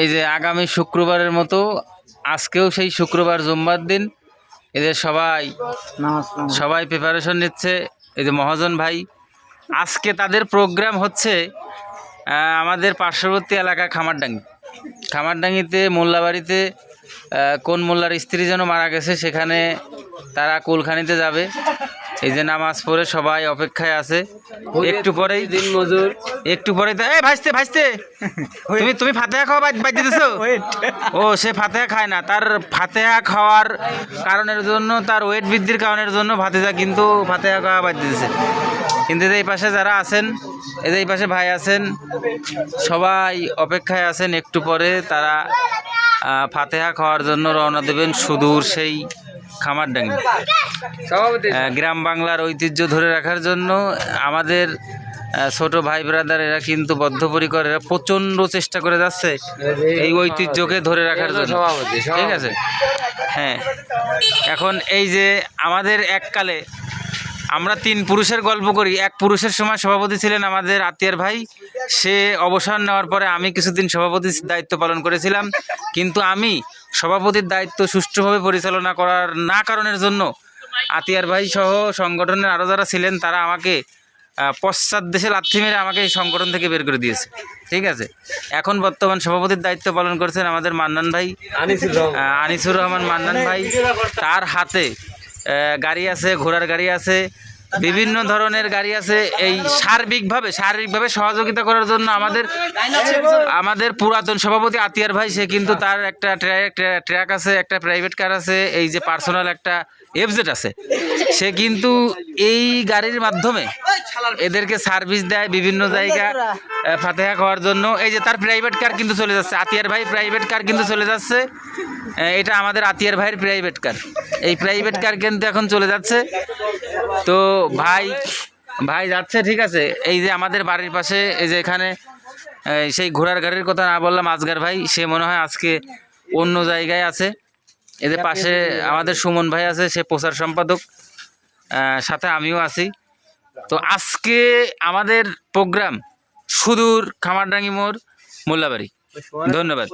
এই যে আগামী শুক্রবারের মতো আজকেও সেই শুক্রবার জুম্মার দিন। এদের সবাই সবাই প্রিপারেশন নিচ্ছে। এই যে মহাজন ভাই আজকে তাদের প্রোগ্রাম হচ্ছে আমাদের পার্শ্ববর্তী এলাকা খামারডাঙ্গি। খামারডাঙ্গিতে মোল্লাবাড়িতে কোন মোল্লার স্ত্রী যেন মারা গেছে সেখানে তারা কুলখানিতে যাবে। এই যে নামাজ পড়ে সবাই অপেক্ষায় আছে। একটু পরেই দিন মজুর। একটু পরেই এই ভাইস্তে ভাইস্তে তুমি তুমি ফাতেহা খাওয়া বাদ বাদ দিতেছো? ও সে ফাতেহা খায় না। তার ফাতেহা খাওয়ার কারণের জন্য তার ওয়েট বৃদ্ধির কারণের জন্য ভাতেজা কিন্তু ফাতেহা খাওয়া বাদ দিতেছে। কিন্তু এই পাশে যারা আছেন এদের এই পাশে ভাই আছেন সবাই অপেক্ষায় আছেন। একটু পরে তারা ফাতেহা খাওয়ার জন্য রওনা দেবেন। সুদূর সেই খামারডাঙ্গি গ্রাম বাংলার ঐতিহ্য ধরে রাখার জন্য আমাদের ছোট ভাই ব্রাদার এরা কিন্তু বদ্ধপরিকর এরা প্রচণ্ড চেষ্টা করে যাচ্ছে এই ঐতিহ্যকে ধরে রাখার জন্য। ঠিক আছে? হ্যাঁ। এখন এই যে আমাদের এককালে আমরা তিন পুরুষের গল্প করি। এক পুরুষের সময় সভাপতি ছিলেন আমাদের আত্মীয়ের ভাই। সে অবসর নেওয়ার পরে আমি কিছুদিন সভাপতির দায়িত্ব পালন করেছিলাম। কিন্তু আমি সভাপতির দায়িত্ব সুষ্ঠুভাবে পরিচালনা করার না কারণের জন্য আতিয়ার ভাই সহ সংগঠনের আরও যারা ছিলেন তারা আমাকে পশ্চাৎ দেশে লাথি মেরে আমাকে এই সংগঠন থেকে বের করে দিয়েছে। ঠিক আছে? এখন বর্তমান সভাপতির দায়িত্ব পালন করছেন আমাদের মান্নান ভাই। আনিসুর রহমান মান্নান ভাই। তার হাতে গাড়ি আছে, ঘোড়ার গাড়ি আছে, বিভিন্ন ধরনের গাড়ি আছে। এই সার্বিকভাবে, শারীরিকভাবে সহযোগিতা করার জন্য আমাদের আমাদের পুরাতন সভাপতি আতিয়ার ভাই, সে কিন্তু তার একটা ট্র্যাক আছে, একটা প্রাইভেট কার আছে, এই যে পার্সোনাল একটা এফজেট আছে। সে কিন্তু এই গাড়ির মাধ্যমে এদেরকে সার্ভিস দেয় বিভিন্ন জায়গা ফাতেহা খাওয়ার জন্য। এই যে তার প্রাইভেট কার কিন্তু চলে যাচ্ছে। আতিয়ার ভাই প্রাইভেট কার কিন্তু চলে যাচ্ছে। এটা আমাদের আতিয়ার ভাইয়ের প্রাইভেট কার এই প্রাইভেট কার কিন্তু এখন চলে যাচ্ছে। তো ভাই ভাই যাচ্ছে ঠিক আছে। এই যে আমাদের বাড়ির পাশে এই যে এখানে সেই ঘোড়ার গাড়ির কথা না বললাম আজগার ভাই সে মনে হয় আজকে অন্য জায়গায় আছে। এদের পাশে আমাদের সুমন ভাই আছে সে প্রচার সম্পাদক। সাথে আমিও আছি। তো আজকে আমাদের প্রোগ্রাম সুদূর খামারডাঙ্গি মোড় মোল্লাবাড়ি। ধন্যবাদ।